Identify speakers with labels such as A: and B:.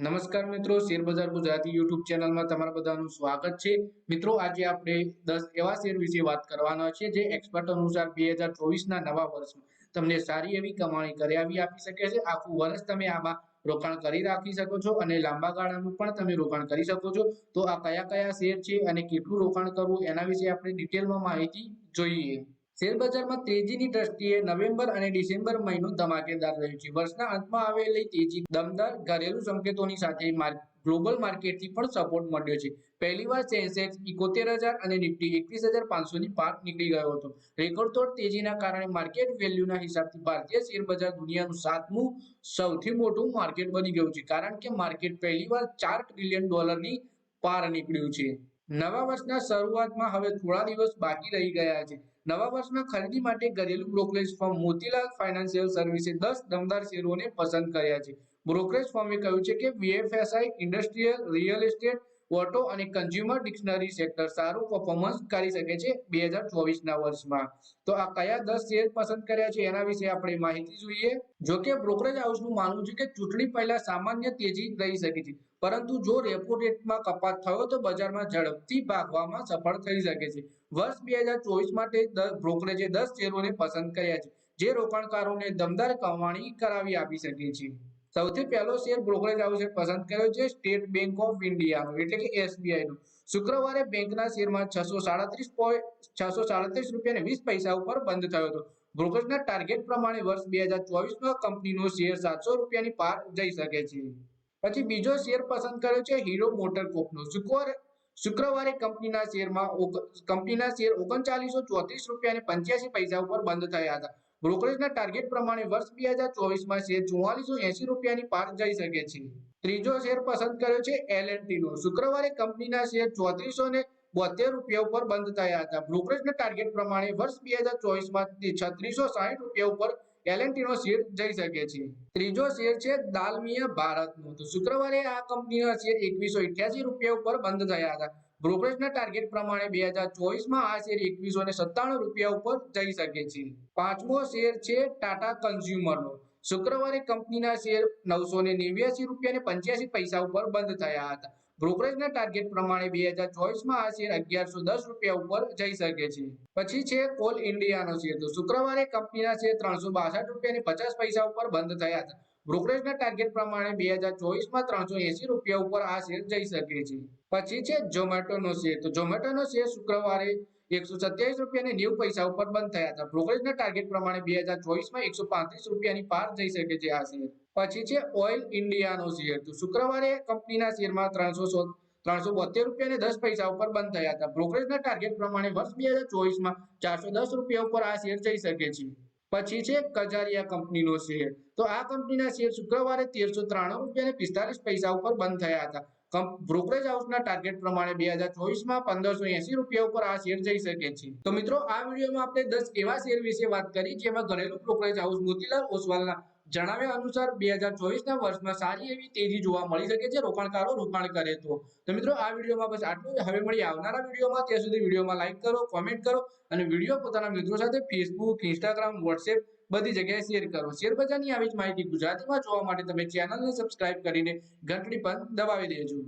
A: નમસ્કાર મિત્રો શેરબજાર ગુજરાતી યુટ્યુબ ચેનલમાં તમારા બધાનું સ્વાગત છે. મિત્રો, આજે આપણે દસ એવા શેર વિશે વાત કરવાના છે જે એક્સપર્ટ અનુસાર બે હજાર ચોવીસના નવા વર્ષમાં તમને સારી એવી કમાણી કરાવી આપી શકે છે. આખું વર્ષ તમે આમાં રોકાણ કરી રાખી શકો છો અને લાંબા ગાળાનું પણ તમે રોકાણ કરી શકો છો. તો આ કયા કયા શેર છે અને કેટલું રોકાણ કરવું એના વિશે આપણે ડિટેલમાં માહિતી જોઈએ. શેર બજારમાં તેજીની દ્રષ્ટિએ નવેમ્બર અને ડિસેમ્બર મહિનો ધમાકેદાર રહ્યો છે. વર્ષના અંતમાં આવેલી તેજી દમદાર ઘરેલું સંકેતોની સાથે ગ્લોબલ માર્કેટથી પણ સપોર્ટ મળ્યો છે. પહેલીવાર સેન્સેક્સ ઇકોતેર હજાર અને નિફ્ટી એકવીસ હજાર પાંચસોની પાર નીકળી ગયો હતો. રેકોર્ડ તોડ તેજીના કારણે માર્કેટ વેલ્યુના હિસાબથી ભારતીય શેર બજાર દુનિયાનું સાતમું સૌથી મોટું માર્કેટ બની ગયું છે. કારણ કે માર્કેટ પહેલીવાર ચાર ટ્રિલિયન ડોલરની પાર નીકળ્યું છે. નવા વર્ષના શરૂઆતમાં હવે થોડા દિવસ બાકી રહી ગયા છે. નવા વર્ષમાં ખરીદી માટે ઘરેલું બ્રોકરેજ ફોર્મ મોતીલાલ ફાઇનાન્શિયલ સર્વિસે દસ દમદાર શેરોને પસંદ કર્યા છે. બ્રોકરેજ ફોર્મે કહ્યું છે કે BFSI industrial real estate auto અને કન્ઝ્યુમર ડિક્શનરી સેક્ટર સારું પરફોર્મન્સ કરી શકે છે બે હજાર ચોવીસના વર્ષમાં. તો આ કયા દસ શેર પસંદ કર્યા છે એના વિશે આપણે માહિતી જોઈએ. જો કે બ્રોકરેજ હાઉસનું માનવું છે કે ચૂંટણી પહેલા સામાન્ય તેજી રહી શકે છે. પરંતુ જો રેપો રેટમાં કપાત થયો તો બજારમાં ઝડપથી ભાગવામાં સફળ થઈ શકે છે. વર્ષ બે હજાર ચોવીસ માટે બ્રોકરેજે દસ શેરોને પસંદ કર્યા છે, જે રોકાણકારોને દમદાર કમાણી કરાવી આપી શકે છે. સૌથી પહેલો શેર બ્રોકરેજ હાઉસે પસંદ કર્યો છે, સ્ટેટ બેંક ઓફ ઇન્ડિયાનો, એટલે કે એસબીઆઈ નો શુક્રવારે બેંકના શેરમાં છસો સાડત્રીસ રૂપિયા વીસ પૈસા ઉપર બંધ થયો હતો. બ્રોકરેજના ટાર્ગેટ પ્રમાણે વર્ષ બે હજાર ચોવીસમાં કંપનીનો શેર સાતસો રૂપિયાની પાર જઈ શકે છે. પછી બીજો શેર પસંદ કર્યો છે, હીરો મોટર કોપનો. શુક્રવારે શુક્રવારે કંપનીના શેરમાં કંપનીના શેર ઓગણચાલીસો ચોત્રીસ રૂપિયા અને પંચ્યાસી પૈસા ઉપર બંધ થયા હતા. બ્રોકરેજના ટાર્ગેટ પ્રમાણે વર્ષ બે હજાર ચોવીસમાં શેર ચુમ્માલીસો એસી રૂપિયાની પાર જઈ શકે છે. ત્રીજો શેર પસંદ કર્યો છે એલ નો. શુક્રવારે કંપનીના શેર ચોત્રીસો ને બોતેર રૂપિયા ઉપર બંધ થયા હતા. બ્રોકરેજના ટાર્ગેટ પ્રમાણે વર્ષ બે હજાર ચોવીસમાં છત્રીસો સાહીઠ રૂપિયા ઉપર એલએનટી નો શેર જઈ શકે છે. ત્રીજો શેર છે દાલમિયા ભારતનો. તો શુક્રવારે આ કંપનીના શેર એકવીસો ઇઠ્યાસી રૂપિયા ઉપર બંધ થયા હતા. બ્રોકરેજના ટાર્ગેટ પ્રમાણે બે હજાર ચોવીસમાં આ શેર એકવીસો ને સત્તાણું રૂપિયા ઉપર જઈ શકે છે. પાંચમો શેર છે ટાટા કન્ઝ્યુમરનો. શુક્રવારે કંપનીના શેર નવસો ને નેવ્યાસી રૂપિયા ને પંચ્યાસી પૈસા ઉપર બંધ થયા હતા. બ્રોકરેજના ટાર્ગેટ પ્રમાણે બે હજાર ચોવીસમાં આ શેર અગિયારસો દસ રૂપિયા ઉપર જઈ શકે છે. પછી છે કોલ ઇન્ડિયાનો શેર. તો શુક્રવારે કંપનીના શેર ત્રણસો બાસઠ રૂપિયા ને પચાસ પૈસા ઉપર બંધ થયા હતા. બ્રોકરેજના ટાર્ગેટ પ્રમાણે બે હજાર ચોવીસમાં ત્રણસો એસી રૂપિયા ઉપર આ શેર જઈ શકે છે. પછી છે ઝોમેટોનો શેર. તો ઝોમેટોનો શેર શુક્રવારે એકસો સત્યાવીસ રૂપિયા નેવું પૈસા ઉપર બંધ થયા હતા. બ્રોકરેજના ટાર્ગેટ પ્રમાણે બે હજાર ચોવીસમાં એકસો પાંત્રીસ રૂપિયાની પાર જઈ શકે છે આ શેર. પછી છે ઓઇલ ઇન્ડિયાનો શેર. તો શુક્રવારે કંપનીના શેરમાં ત્રણસો ત્રણસો બોતેર રૂપિયા અને દસ પૈસા ઉપર બંધ થયા હતા. બ્રોકરેજના ટાર્ગેટ પ્રમાણે વર્ષ બે હજાર ચોવીસમાં ચારસો દસ રૂપિયા ઉપર આ શેર જઈ શકે છે. પછી છે કજારિયા કંપનીનો શેર. તો આ કંપનીના શેર શુક્રવારે તેરસો ત્રાણું રૂપિયા પિસ્તાલીસ પૈસા ઉપર બંધ થયા હતા. બ્રોકરેજ હાઉસના ટાર્ગેટ પ્રમાણે બે હજાર ચોવીસમાં પંદરસો એસી રૂપિયા ઉપર આ શેર જઈ શકે છે. તો મિત્રો, આ વિડીયોમાં આપણે દસ એવા શેર વિશે વાત કરી, જેમાં ઘરેલું બ્રોકરેજ હાઉસ મોતીલાલ ઓસવાલના જણાવ્યા અનુસાર બે હજાર ચોવીસના વર્ષમાં સારી એવી તેજી જોવા મળી શકે છે રોકાણકારો રોકાણ કરે તો. મિત્રો, આ વિડીયોમાં બસ આટલું હવે મળી આવનારા વિડીયોમાં. ત્યાં સુધી વિડીયોમાં લાઇક કરો, કોમેન્ટ કરો અને વીડિયો પોતાના મિત્રો સાથે ફેસબુક, ઇન્સ્ટાગ્રામ, વોટ્સએપ બધી જગ્યાએ શેર કરો. શેર બજારની આવી જ માહિતી ગુજરાતીમાં જોવા માટે તમે ચેનલને સબસ્ક્રાઇબ કરીને ઘંટડી પણ દબાવી દેજો.